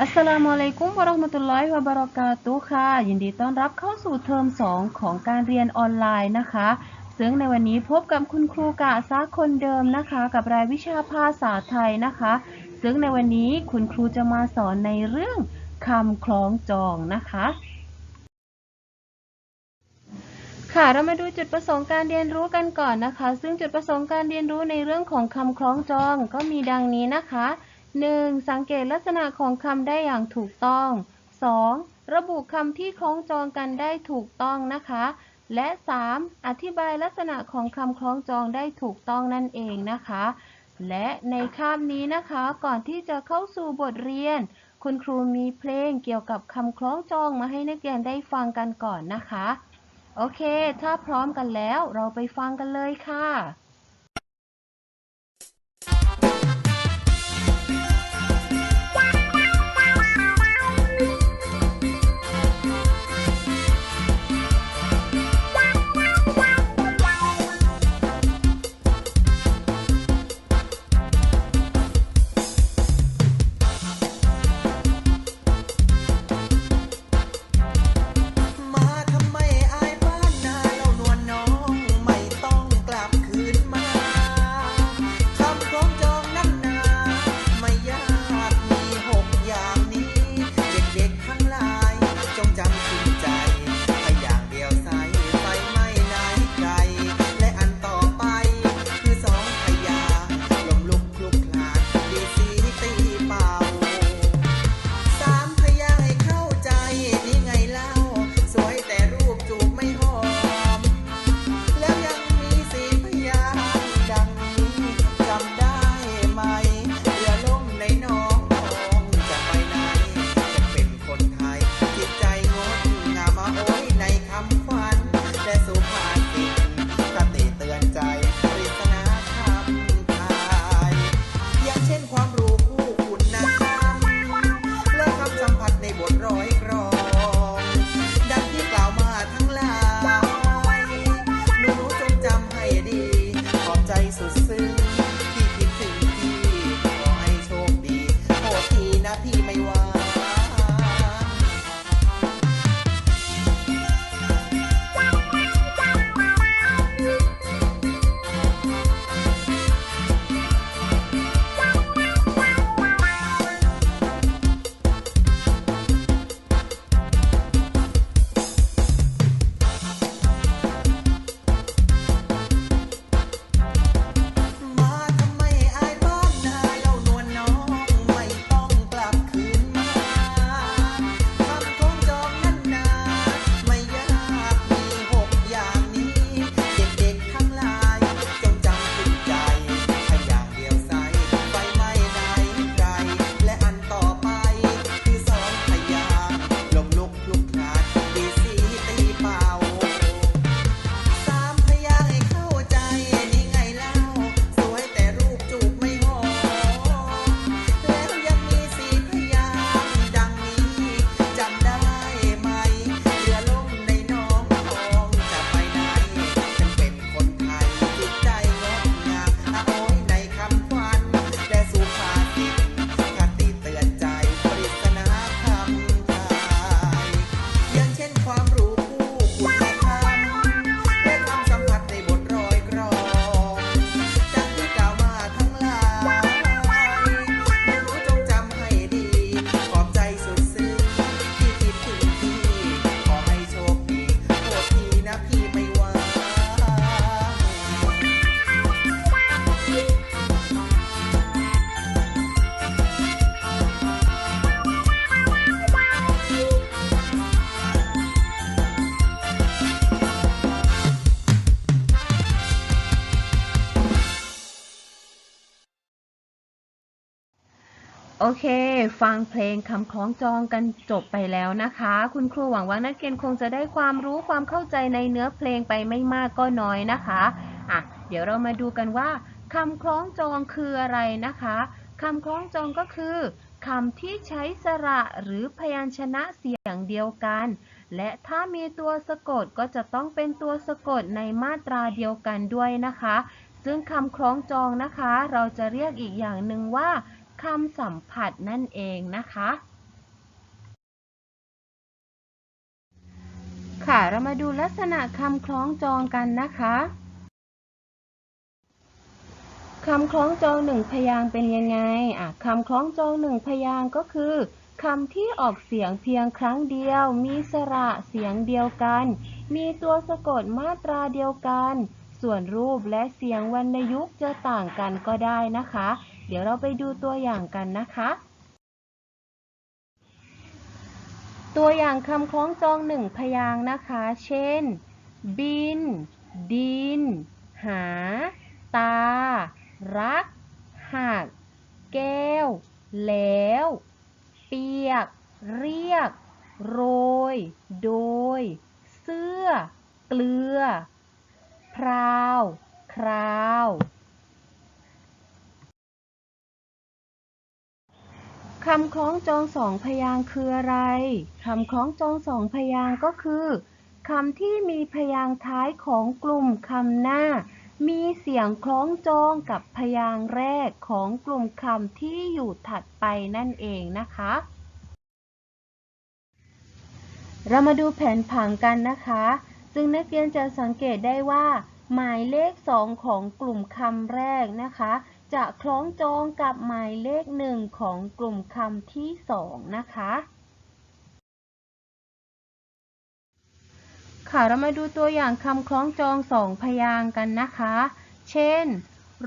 อัสสลามุอะลัยกุมวะเราะห์มะตุลลอฮิวะบะเราะกาตุค่ะ ยินดีต้อนรับเข้าสู่เทอม 2 ของการเรียนออนไลน์นะคะ ซึ่งในวันนี้พบกับคุณครูกะซาคนเดิมนะคะ กับรายวิชาภาษาไทยนะคะ ซึ่งในวันนี้คุณครูจะมาสอนในเรื่องคำคล้องจองนะคะ ค่ะเรามาดูจุดประสงค์การเรียนรู้กันก่อนนะคะ ซึ่งจุดประสงค์การเรียนรู้ในเรื่องของคำคล้องจองก็มีดังนี้นะคะ 1. สังเกตลักษณะของคำได้อย่างถูกต้อง 2. ระบุคำที่คล้องจองกันได้ถูกต้องนะคะ และ 3. อธิบายลักษณะของคำคล้องจองได้ถูกต้องนั่นเองนะคะ และในคาบนี้นะคะก่อนที่จะเข้าสู่บทเรียน คุณครูมีเพลงเกี่ยวกับคำคล้องจองมาให้นักเรียนได้ฟังกันก่อนนะคะ โอเค ถ้าพร้อมกันแล้วเราไปฟังกันเลยค่ะ โอเค ฟังเพลงคำคล้องจองกันจบไปแล้วนะคะ คุณครูหวังว่านักเรียนคงจะได้ความรู้ความเข้าใจในเนื้อเพลงไปไม่มากก็น้อยนะคะอะเดี๋ยวเรามาดูกันว่าคำคล้องจองคืออะไรนะคะคำคล้องจองก็คือคำที่ใช้สระหรือพยัญชนะเสียงเดียวกัน และถ้ามีตัวสะกดก็จะต้องเป็นตัวสะกดในมาตราเดียวกันด้วยนะคะ ซึ่งคำคล้องจองนะคะ เราจะเรียกอีกอย่างหนึ่งว่า คำสัมผัสนั่นเองนะคะ ค่ะเรามาดูลักษณะคำคล้องจองกันนะคะคำคล้องจองหนึ่งพยางเป็นยังไงอะคำคล้องจองหนึ่งพยางก็คือคำที่ออกเสียงเพียงครั้งเดียว มีสระเสียงเดียวกัน มีตัวสะกดมาตราเดียวกัน ส่วนรูปและเสียงวรรณยุกต์จะต่างกันก็ได้นะคะ เดี๋ยวเราไปดูตัวอย่างกันนะคะ ตัวอย่างคำคล้องจองหนึ่งพยางนะคะ เช่น บิน ดิน หา ตา รัก หัก แก้ว แล้ว เปียก เรียก โรย โดย เสื้อ เกลือ พราว คราว คำคล้องจองสองพยางค์คืออะไร คำคล้องจองสองพยางค์ก็คือคำที่มีพยางค์ท้ายของกลุ่มคำหน้า มีเสียงคล้องจองกับพยางค์แรกของกลุ่มคำที่อยู่ถัดไปนั่นเองนะคะ เรามาดูแผนผังกันนะคะ ซึ่งนักเรียนจะสังเกตได้ว่า หมายเลข 2 ของกลุ่มคำแรกนะคะ จะคล้องจองกับหมายเลข1ของกลุ่มคำที่2นะคะ ค่ะเรามาดูตัวอย่างคำคล้องจองสองพยางค์กันนะคะ เช่น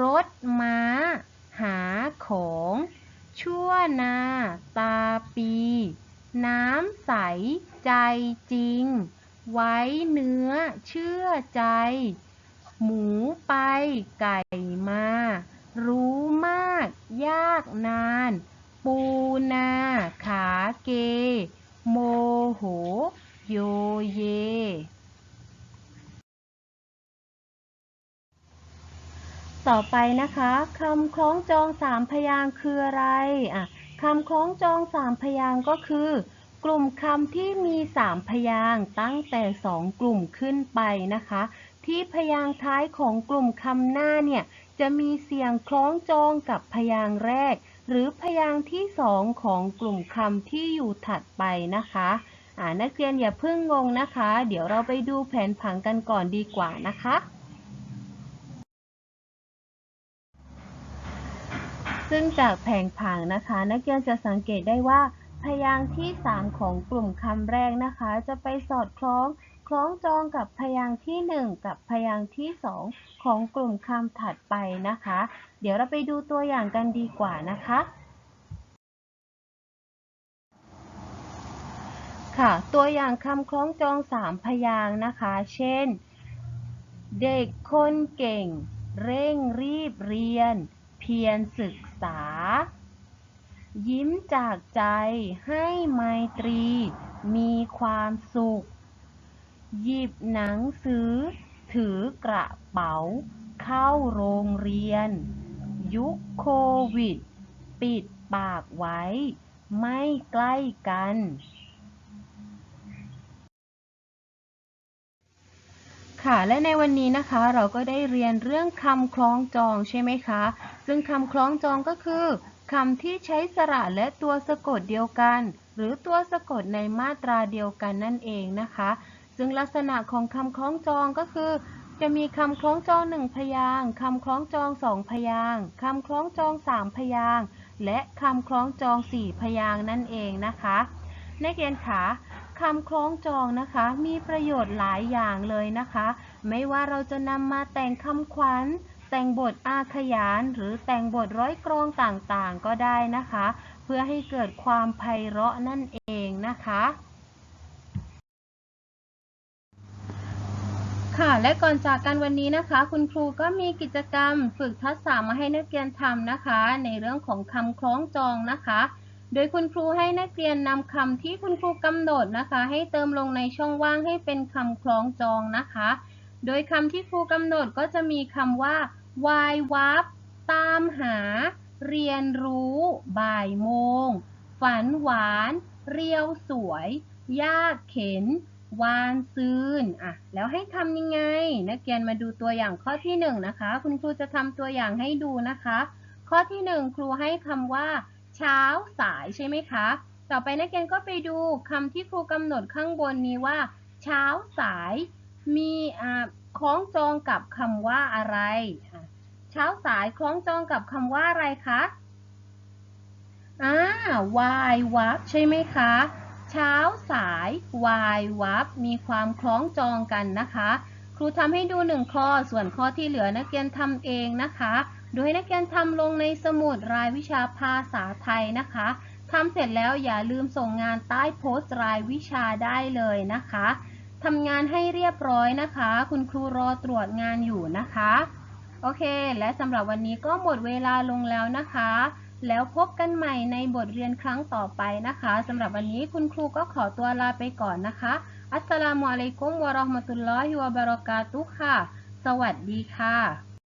รถม้า หาของ ชั่วนา ตาปี น้ำใส ใจจริง ไว้เนื้อ เชื่อใจ หมูไปไก่มา รู้มาก ยากนาน ปูนา ขาเก โมโห โยเย ต่อไปนะคะคำคล้องจองสามพยางคืออะไรอะคำคล้องจองสามพยางก็คือ กลุ่มคำที่มีสามพยางตั้งแต่สองกลุ่มขึ้นไปนะคะ ที่พยางท้ายของกลุ่มคำหน้าเนี่ย จะมีเสียงคล้องจองกับพยางค์แรก หรือพยางค์ที่สองของกลุ่มคำที่อยู่ถัดไปนะคะอ่านักเรียนอย่าเพิ่งงงนะคะ เดี๋ยวเราไปดูแผนผังกันก่อนดีกว่านะคะ ซึ่งจากแผงผังนะคะ นักเรียนจะสังเกตได้ว่าพยางค์ที่ 3 ของกลุ่มคำแรกนะคะ จะไปสอดคล้อง คล้องจองกับพยางค์ที่ 1 กับพยางค์ที่ 2 ของกลุ่มคำถัดไปนะคะ เดี๋ยวเราไปดูตัวอย่างกันดีกว่านะคะ ค่ะ ตัวอย่างคำคล้องจองสามพยางค์นะคะ เช่น เด็กคนเก่ง เร่งรีบเรียน เพียรศึกษา ยิ้มจากใจให้ไมตรี มีความสุข หยิบหนังสือ ถือกระเป๋า เข้าโรงเรียน ยุคโควิด ปิดปากไว้ ไม่ใกล้กัน ค่ะ และในวันนี้นะคะ เราก็ได้เรียนเรื่องคำคล้องจองใช่ไหมคะ ซึ่งคำคล้องจองก็คือคำที่ใช้สระและตัวสะกดเดียวกัน หรือตัวสะกดในมาตราเดียวกันนั่นเองนะคะ ซึ่งลักษณะของคำคล้องจองก็คือ จะมีคำคล้องจองหนึ่งพยางค์คำคล้องจองสองพยางค์คำคล้องจองสามพยางค์และคำคล้องจองสี่พยางค์นั่นเองนะคะนักเรียนคะคำคล้องจองนะคะ มีประโยชน์หลายอย่างเลยนะคะ ไม่ว่าเราจะนำมาแต่งคำขวัญ แต่งบทอาขยาน หรือแต่งบทร้อยกรองต่างๆ ก็ได้นะคะ เพื่อให้เกิดความไพเราะนั่นเองนะคะ ค่ะ และก่อนจากกันวันนี้นะคะ คุณครูก็มีกิจกรรมฝึกทักษะมาให้นักเรียนทำนะคะ ในเรื่องของคำคล้องจองนะคะ โดยคุณครูให้นักเรียนนำคำที่คุณครูกำหนดนะคะ ให้เติมลงในช่องว่างให้เป็นคำคล้องจองนะคะ โดยคำที่ครูกำหนดก็จะมีคำว่าวายวับตามหา เรียนรู้ บ่ายโมง ฝันหวาน เรียวสวย ยากเข็น วานซืนอะแล้วให้ทำยังไง นักเรียนมาดูตัวอย่างข้อที่หนึ่งนะคะ คุณครูจะทำตัวอย่างให้ดูนะคะ ข้อที่หนึ่งครูให้คำว่า เช้าสายใช่ไหมคะ ต่อไปนักเรียนก็ไปดูคำที่ครูกำหนดข้างบนนี้ว่า เช้าสายมีอ่าคล้องจองกับคำว่าอะไร เช้าสายคล้องจองกับคำว่าอะไรคะอ่าวายวับใช่ไหมคะ เช้าสายวายวับมีความคล้องจองกันนะคะ ครูทำให้ดูหนึ่งข้อส่วนข้อที่เหลือนักเรียนทำเองนะคะ โดยนักเรียนทำลงในสมุดรายวิชาภาษาไทยนะคะทำเสร็จแล้วอย่าลืมส่งงานใต้โพสต์รายวิชาได้เลยนะคะทำงานให้เรียบร้อยนะคะ คุณครูรอตรวจงานอยู่นะคะ โอเค และสำหรับวันนี้ก็หมดเวลาลงแล้วนะคะ แล้วพบกันใหม่ในบทเรียนครั้งต่อไปนะคะสำหรับวันนี้คุณครูก็ขอตัวลาไปก่อนนะคะ อัสสลามุอะลัยกุมวะเราะห์มะตุลลอฮิวะบะเราะกาตุฮ์ค่ะ สวัสดีค่ะ